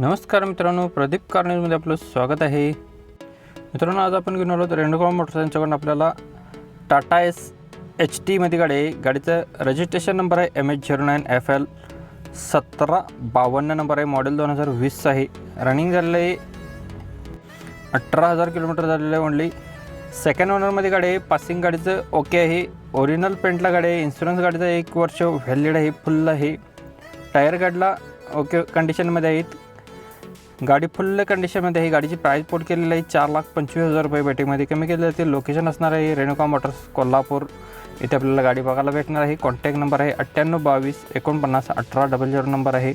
नमस्कार मित्रांनो प्रदीप कार आपलं स्वागत आहे. मित्रांनो आज आपण घेऊन आलो रेणुका मोटर्स यांच्याकडून आपल्याला टाटा एस एच टीमध्ये गाडी आहे. गाडीचं रजिस्ट्रेशन नंबर आहे M H zero nine F L सतरा बावन्न नंबर आहे. मॉडेल दोन हजार वीस आहे. रनिंग झालेलं आहे अठरा हजार किलोमीटर झालेलं आहे ओनली सेकंड ओनरमध्ये गाडी आहे. पासिंग गाडीचं ओके आहे. ओरिजिनल पेंटला गाडी आहे. इन्शुरन्स गाडीचं एक वर्ष व्हॅलिड आहे. फुल आहे. टायर गाडीला ओके कंडिशनमध्ये आहेत. गाडी फुल्ल कंडिशनमध्ये आहे गाडीची प्राईस पोट केलेली आहे. चार लाख पंचवीस हजार रुपये बॅटिंगमध्ये कमी केले जाते लोकेशन असणार आहे रेणुका मोटर्स कोल्हापूर. इथे आपल्याला गाडी बघायला भेटणार आहे. कॉन्टॅक्ट नंबर आहे अठ्ठ्याण्णव बावीस एकोणपन्नास अठरा डबल झिरो नंबर आहे.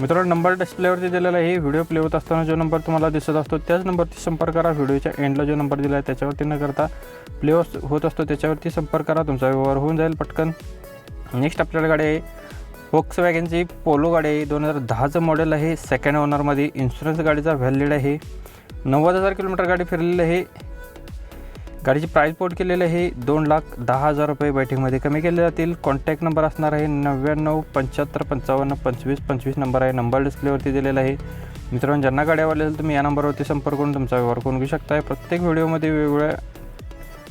मित्रांनो नंबर डिस्प्लेवरती दिलेला आहे. व्हिडिओ प्ले होत असताना जो नंबर तुम्हाला दिसत असतो त्याच नंबरची संपर्क करा. व्हिडिओच्या एंडला जो नंबर दिला आहे त्याच्यावरती न करता प्ले होत असतो त्याच्यावरती संपर्क करा. तुमचा व्यवहार होऊन जाईल पटकन. नेक्स्ट आपल्याला गाडी आहे. फोक्स वॅगनची पोलो गाडी आहे दोन हजार दहाचं मॉडेल आहे. सेकंड ओनरमध्ये इन्शुरन्स गाडीचा व्हॅलिड आहे. नव्वद हजार किलोमीटर गाडी फिरलेली आहे. गाडीची प्राईस पोट केलेली आहे. दोन लाख दहा हजार रुपये बैठकीमध्ये कमी केले जातील. कॉन्टॅक्ट नंबर असणार आहे नव्याण्णव पंच्याहत्तर पंचावन्न पंचवीस पंचवीस नंबर आहे. नंबर डिस्प्लेवरती दिलेला आहे. मित्रांनो ज्यांना गाडी आवडली असेल तुम्ही या नंबरवरती संपर्क करून तुमचा व्यवहार करून घेऊ शकताय. प्रत्येक व्हिडिओमध्ये वेगवेगळ्या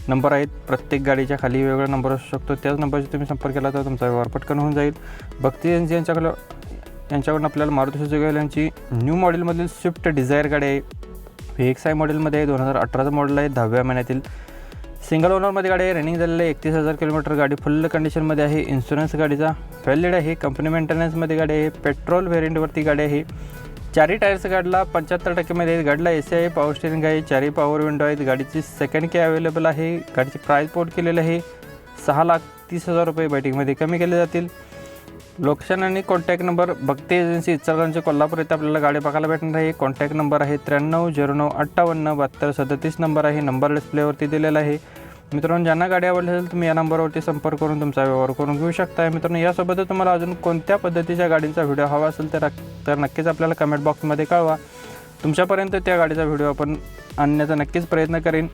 नंबर आहेत. प्रत्येक गाडीच्या खाली वेगळा नंबर असू शकतो. त्याच नंबरशी तुम्ही संपर्क केला तर तुमचा व्यवहार पटकन होऊन जाईल. भक्ती एजन्सी यांच्याकडं यांच्याकडून आपल्याला मारुती सुझुकी यांची न्यू मॉडेलमधील स्विफ्ट डिझायर गाडी आहे. व्ही एक्स आय मॉडेलमध्ये आहे. दोन हजार अठराचं मॉडेल आहे. दहाव्या महिन्यातील. सिंगल ओनरमध्ये गाडी आहे. रनिंग झालेलं आहे. एकतीस हजार किलोमीटर गाडी फुल कंडिशनमध्ये आहे. इन्शुरन्स गाडीचा व्हॅलिड आहे. कंपनी मेंटेनन्समध्ये गाडी आहे. पेट्रोल व्हेरियंटवरती गाडी आहे. चारही टायर्स गाडीला पंच्याहत्तर टक्केमध्ये गाडीला. ए सी आहे पॉवर स्टेरिंग आहे. चारही पॉवर विंडो आहेत. गाडीची सेकंड के अवेलेबल आहे. गाडीची प्राईस पोर्ट केलेली आहे. सहा लाख तीस हजार रुपये बॅटिंगमध्ये कमी केले जातील. लोकेशन आणि contact number Bhakti agency Ichalkaranji Kolhapur येथे आपल्याला गाडी बघायला भेटणार आहे. कॉन्टॅक्ट नंबर आहे त्र्याण्णव झिरो नऊ अठ्ठावन्न बहात्तर सदतीस नंबर आहे. नंबर डिस्प्लेवरती दिलेला आहे. मित्रांनो ज्यांना गाडी आवडली असेल तुम्ही या नंबरवरती संपर्क करून तुमचा व्यवहार करून घेऊ शकता मित्रांनो यासोबतच तुम्हाला अजून कोणत्या पद्धतीच्या गाडींचा व्हिडिओ हवा असेल तर तर नक्कीच आपल्याला कमेंट बॉक्समध्ये कळवा. तुमच्यापर्यंत त्या गाडीचा व्हिडिओ आपण आणण्याचा नक्कीच प्रयत्न करेन.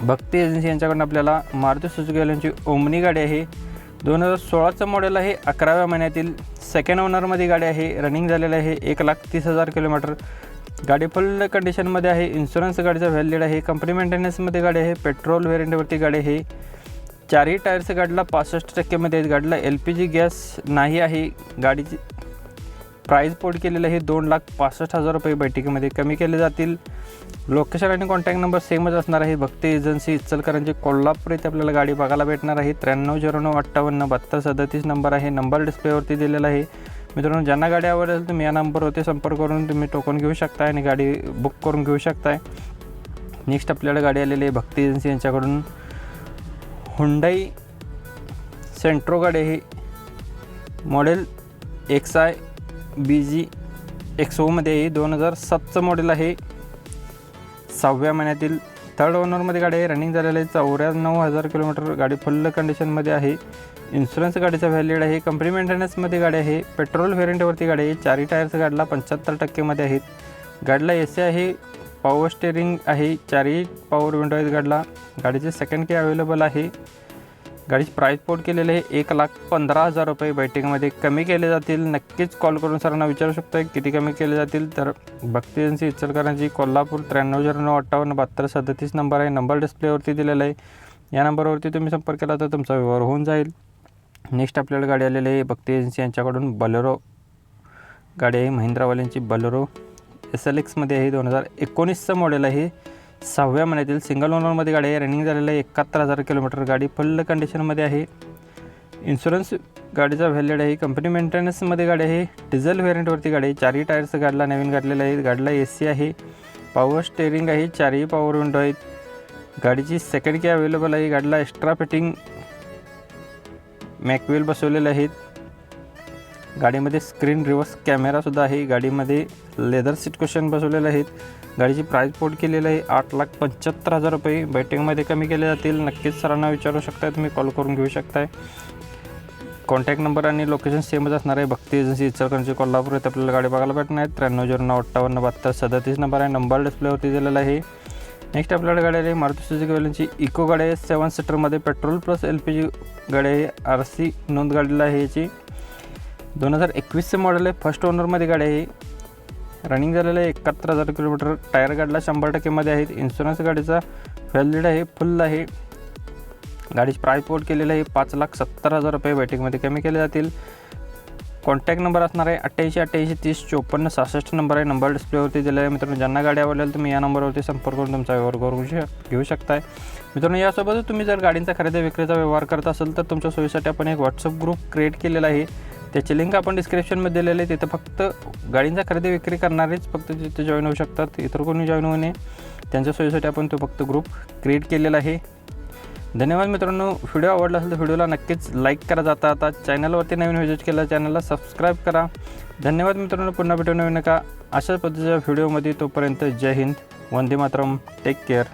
भक्ती एजन्सी यांच्याकडून आपल्याला मारुती सुजुकी यांची ओमनी गाडी आहे. दोन हजार सोळाचं मॉडेल आहे. अकराव्या महिन्यातील सेकंड ओनरमध्ये गाडी आहे. रनिंग झालेलं आहे. एक लाख तीस हजार किलोमीटर. गाडी फुल कंडिशनमध्ये आहे इन्शुरन्स गाडीचा व्हॅलिड आहे कंपनी मेंटेनन्समध्ये गाडी आहे पेट्रोल व्हेरियंटवरती गाडी आहे. चारही टायर्स गाडीला पासष्ट टक्केमध्ये आहेत. गाडीला एल पी जी गॅस नाही आहे. गाडीची प्राईज पोट केलेलं आहे दोन लाख पासष्ट हजार रुपये बैठकीमध्ये. कमी केले जातील. लोकेशन आणि कॉन्टॅक्ट नंबर सेमच असणार आहे. भक्ती एजन्सी इचलकरांची कोल्हापूर येथे आपल्याला गाडी बघायला भेटणार आहे. त्र्याण्णव झिरो नऊ अठ्ठावन्न बहात्तर सदतीस नंबर आहे. नंबर डिस्प्लेवरती दिलेला आहे. मित्रांनो ज्यांना गाडी आवडेल तुम्ही या नंबरवरती संपर्क करून तुम्ही टोकन घेऊ शकता आणि गाडी बुक करून घेऊ शकताय. नेक्स्ट आपल्याला गाडी आलेली आहे भक्ती एजन्सी यांच्याकडून. हुंडाई सेंट्रो गाडी आहे model X I B G एक्सोमध्ये आहे दोन हजार सातचं मॉडेल आहे. सहाव्या महिन्यातील थर्ड ओनरमध्ये गाडी आहे. रनिंग झालेलं आहे चौऱ्याण्णव हजार किलोमीटर. गाडी फुल्ल कंडिशनमध्ये आहे. इन्शुरन्स गाडीचा व्हॅलिड आहे. कंपनी मेंटेनन्समध्ये गाडी आहे. पेट्रोल व्हेरियंटवरती गाडी आहे. चारही टायर्स गाडीला पंच्याहत्तर टक्केमध्ये आहेत. गाडीला ए सी आहे. पॉवर स्टेरिंग आहे. चारही पॉवर विंडो आहेत गाडीला. गाडीचे सेकंड की अवेलेबल आहे. गाडीची प्राईस पोर्ट केलेले आहे. एक लाख पंधरा हजार रुपये. बैठकीमध्ये कमी केले जातील. नक्कीच कॉल करून सरांना विचारू शकतो किती कमी केले जातील? तर भक्ती एजन्सी इचलकरांची कोल्हापूर त्र्याण्णव झिरो नऊ अठ्ठावन्न बहात्तर सदतीस नंबर आहे. नंबर डिस्प्लेवरती दिलेला आहे. या नंबरवरती तुम्ही संपर्क केला तर तुमचा व्यवहार होऊन जाईल. नेक्स्ट आपल्याला गाडी आलेली आहे. भक्ती एजन्सी यांच्याकडून बलेरो गाडी आहे. महिंद्रावाल्यांची बलेरो एस एल एक्समध्ये आहे. दोन हजार एकोणीसचं मॉडेल आहे. सहाव्या महिन्यातील सिंगल ओनरमध्ये गाडी आहे रनिंग झालेलं आहे एकाहत्तर हजार किलोमीटर गाडी फुल्ल कंडिशनमध्ये आहे. इन्शुरन्स गाडीचा व्हॅलिड आहे. कंपनी मेंटेनन्समध्ये गाडी आहे. डिझेल व्हेरियंटवरती गाडी आहे. चारही टायर्स गाडीला नवीन गाडलेले आहेत. गाडीला ए सी आहे. पॉवर स्टेअरिंग आहे. चारही पॉवर विंडो आहेत. गाडीची सेकंड की अवेलेबल आहे. गाडीला एक्स्ट्रा फिटिंग मॅकवेल बसवलेले आहेत. गाडीमध्ये स्क्रीन रिवर्स कॅमेरासुद्धा आहे. गाडीमध्ये लेदर सीट क्वेश्चन बसवलेले आहेत. गाडीची प्राईस पोट केलेली आहे आठ लाख पंच्याहत्तर हजार रुपये. बॅटिंगमध्ये कमी केले जातील. नक्कीच सरांना विचारू शकताय. तुम्ही कॉल करून घेऊ शकताय. कॉन्टॅक्ट नंबर आणि लोकेशन सेमच असणार आहे. भक्ती एजन्सी इचलकरंजी कोल्हापूर येथे आपल्याला गाडी बघायला भेटणार आहे. त्र्याण्णव झिरो नऊ अठ्ठावन्न बहात्तर सदतीस नंबर आहे. नंबर डिस्प्लेवरती दिलेला आहे. नेक्स्ट आपल्याकडे गाडी आहे. मारुती सुझुकी वाल्यांची इको गाडी आहे. Seven सीटरमध्ये petrol plus L P G गाडी आहे. आर सी नोंद गाडीला आहे याची. दोन हजार एकवीसचं मॉडेल आहे. फर्स्ट ओनरमध्ये गाडी आहे. रनिंग झालेलं आहे. एकाहत्तर हजार किलोमीटर. टायर गाडीला शंभर टक्केमध्ये आहेत. इन्शुरन्स गाडीचा व्हॅलिड आहे. फुल आहे. गाडीची प्राईस पोर्ट केलेलं आहे. पाच लाख सत्तर हजार रुपये बॅटिंगमध्ये कमी केले जातील. कॉन्टॅक्ट नंबर असणार आहे. अठ्ठ्याऐंशी अठ्ठ्याऐंशी तीस चोपन्न सहासष्ट नंबर आहे. नंबर डिस्प्लेवरती दिलेला आहे. मित्रांनो ज्यांना गाडी आवडेल तुम्ही या नंबरवरती संपर्क करून तुमचा व्यवहार करू शक घेऊ शकताय. मित्रांनो यासोबतच तुम्ही जर गाडींचा खरेदी विक्रीचा व्यवहार करत असेल तर तुमच्या सोयीसाठी आपण एक व्हॉट्सअप ग्रुप क्रिएट केलेला आहे. त्याची लिंक आपण डिस्क्रिप्शनमध्ये दिलेली आहे. तिथं फक्त गाडींचा खरेदी विक्री करणारेच फक्त तिथे जॉईन होऊ शकतात. इतर कोणी जॉईन होऊ नये. त्यांच्या सोयीसाठी आपण तो फक्त ग्रुप क्रिएट केलेला आहे. धन्यवाद मित्रांनो. व्हिडिओ आवडला असेल तर व्हिडिओला नक्कीच लाईक करा. जाता आता चॅनलवरती नवीन व्हिजिट केला चॅनलला सबस्क्राईब करा. धन्यवाद मित्रांनो. पुन्हा भेटू नवीन का अशाच पद्धतीच्या व्हिडिओमध्ये तोपर्यंत जय हिंद. वंदे मातरम. Take care